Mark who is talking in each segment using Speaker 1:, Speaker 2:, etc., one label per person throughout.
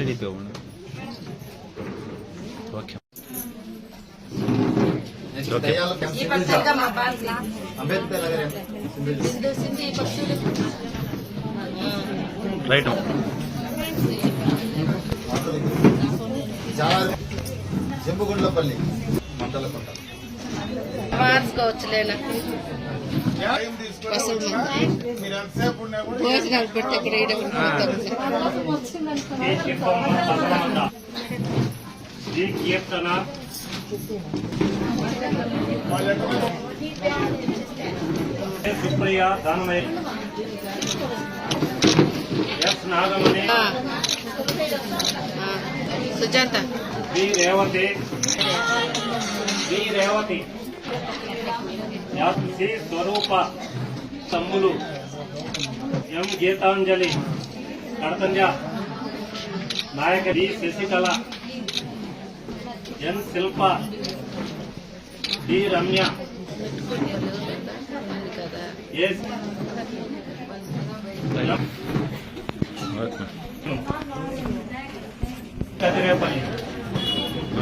Speaker 1: TDP ఉంది okay right
Speaker 2: జంబుగుండ్లపల్లి మండల కొండ
Speaker 3: మార్చుకోవచ్చులేనా భోజనాలు పెట్టి అక్కడ ఈడ
Speaker 4: ఈ కీర్తన సుప్రియ దానమయ్య ఎస్ నాగమణి
Speaker 3: ఆ. ఆ. Sujatha.
Speaker 4: B Revathi. B Revathi. S C Swarupa తమ్ములు ఎం గీతాంజలి కడతంజ నాయక D Sasikala N Shilpa D Ramya
Speaker 3: కదా
Speaker 4: S
Speaker 1: okay
Speaker 4: Kadirepalli.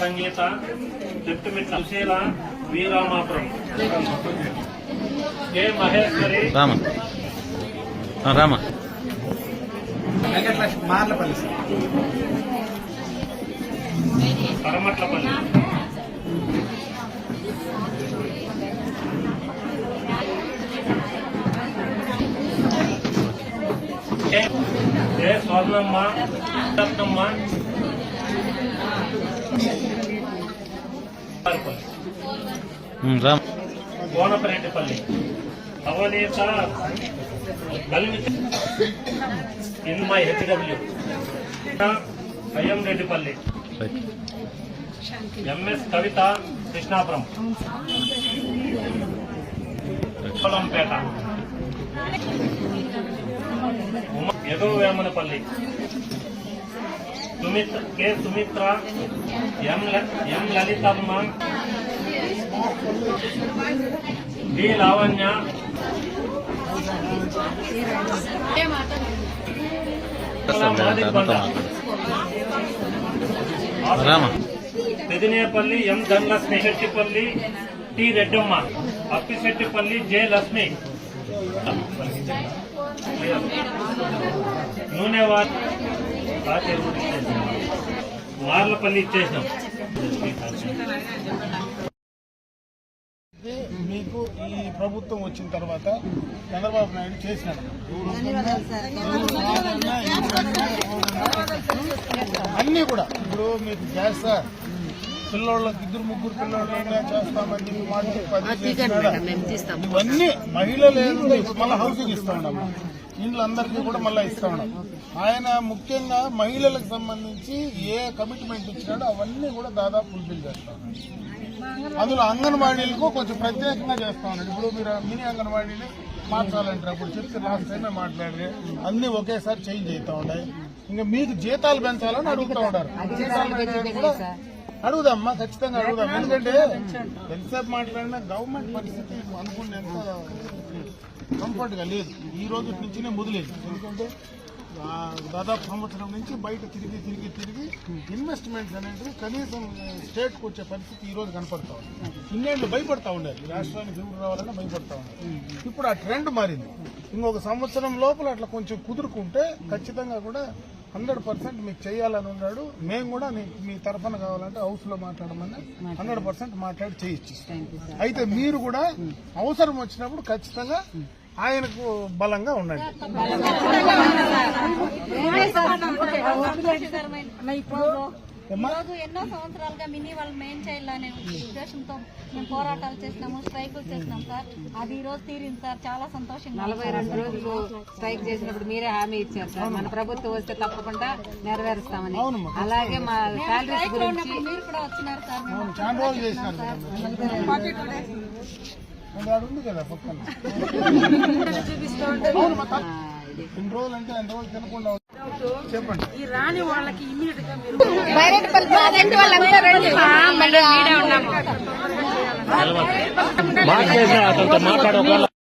Speaker 1: Sangeetha Chettumitla Susheela
Speaker 2: Veeramapuram K
Speaker 4: Maheshwari? Rama. Rama. Marlapalli Karamatlapalli
Speaker 1: A A
Speaker 4: Swarnamma Ratnamma um, Rama Konapareddipalli in my HW.
Speaker 1: Ayyam
Speaker 4: Reddipalli. MS Kavitha Krishnapuram. Polampeta Uma Vemanapalli. Sumitra K Sumitra M ల- M Lalithamma
Speaker 1: D Lavanya.
Speaker 4: Pedinepalli M Dhanalakshmi Settipalli T Reddamma. Appisettipalli J Lakshmi. నూనె వారి మార్లపల్లి ఇచ్చేసాం
Speaker 5: మీకు ఈ ప్రభుత్వం వచ్చిన తర్వాత చంద్రబాబు నాయుడు చేసినాడు అన్ని కూడా. ఇప్పుడు మీకు గ్యాస్ సార్. పిల్లోళ్ళకి ఇద్దరు ముగ్గురు పిల్లోళ్ళైనా చేస్తామని చెప్పి మాట చెప్పి ఇవన్నీ మహిళలు మళ్ళీ హౌసింగ్ ఇస్తా ఉన్నాము ఇండ్లు అందరికీ కూడా మళ్ళీ ఇస్తా ఉన్నాం. ఆయన ముఖ్యంగా మహిళలకు సంబంధించి ఏ కమిట్మెంట్ ఇచ్చినాడో అవన్నీ కూడా దాదాపు ఫుల్ఫిల్ చేస్తా. అందులో అంగన్వాడీలకు కొంచెం ప్రత్యేకంగా చేస్తా ఉన్నాడు. ఇప్పుడు మీరు మినీ అంగన్వాడీని మార్చాలంటారు. అప్పుడు చెప్తే లాస్ట్ టైమే మాట్లాడారు అన్ని ఒకేసారి చేంజ్ అవుతా ఉన్నాయి. ఇంకా మీకు జీతాలు పెంచాలని అడుగుతా కూడా అడుగుదామ్మా ఖచ్చితంగా అడుగుదాం. ఎందుకంటే ఎంతసేపు మాట్లాడినా గవర్నమెంట్ పరిస్థితి అనుకునేంత కంఫర్ట్గా లేదు. ఈ రోజు నుంచినే మొదలేదు. ఎందుకంటే దాదాపు సంవత్సరం నుంచి బయట తిరిగి తిరిగి తిరిగి ఇన్వెస్ట్మెంట్స్ అనేవి కనీసం స్టేట్కు వచ్చే పరిస్థితి ఈ రోజు కనపడతా ఉంది. ఇన్నేళ్ళు భయపడతా ఉండాలి. ఈ రాష్ట్రానికి ఎవరు రావాలన్నా భయపడతా ఉన్నారు ఇప్పుడు ఆ ట్రెండ్ మారింది. ఇంకొక సంవత్సరం లోపల అట్లా కొంచెం కుదురుకుంటే ఖచ్చితంగా కూడా హండ్రెడ్ పర్సెంట్ మీకు చేయాలని ఉన్నాడు. మేము కూడా మీ తరఫున కావాలంటే హౌస్లో మాట్లాడమని హండ్రెడ్ పర్సెంట్ మాట్లాడి చేయొచ్చు అయితే మీరు కూడా అవసరం వచ్చినప్పుడు ఖచ్చితంగా ఆయనకు బలంగా ఉండండి?
Speaker 6: ఈరోజు ఎన్నో సంవత్సరాలుగా మినీ వాళ్ళు మెయిన్ చేయాలనే ఉద్దేశంతో మేము పోరాటాలు చేసినాము స్ట్రైకులు చేసినాం సార్. అది ఈ రోజు తీరింది సార్. చాలా సంతోషంగా
Speaker 3: నలభై రెండు రోజులు స్ట్రైక్ చేసినప్పుడు మీరే హామీ ఇచ్చారు సార్. మన ప్రభుత్వం వస్తే తప్పకుండా నెరవేరుస్తామని. అలాగే మా శాలరీస్ గురించి
Speaker 6: మీరు కూడా వచ్చినారు సార్.
Speaker 5: ఉంది కదా పక్కన. ఎన్ని రోజులు అంటే అన్ని రోజులు తినకుండా. చెప్పండి.
Speaker 1: మాట్లాడేసిన అతనితో మాట్లాడే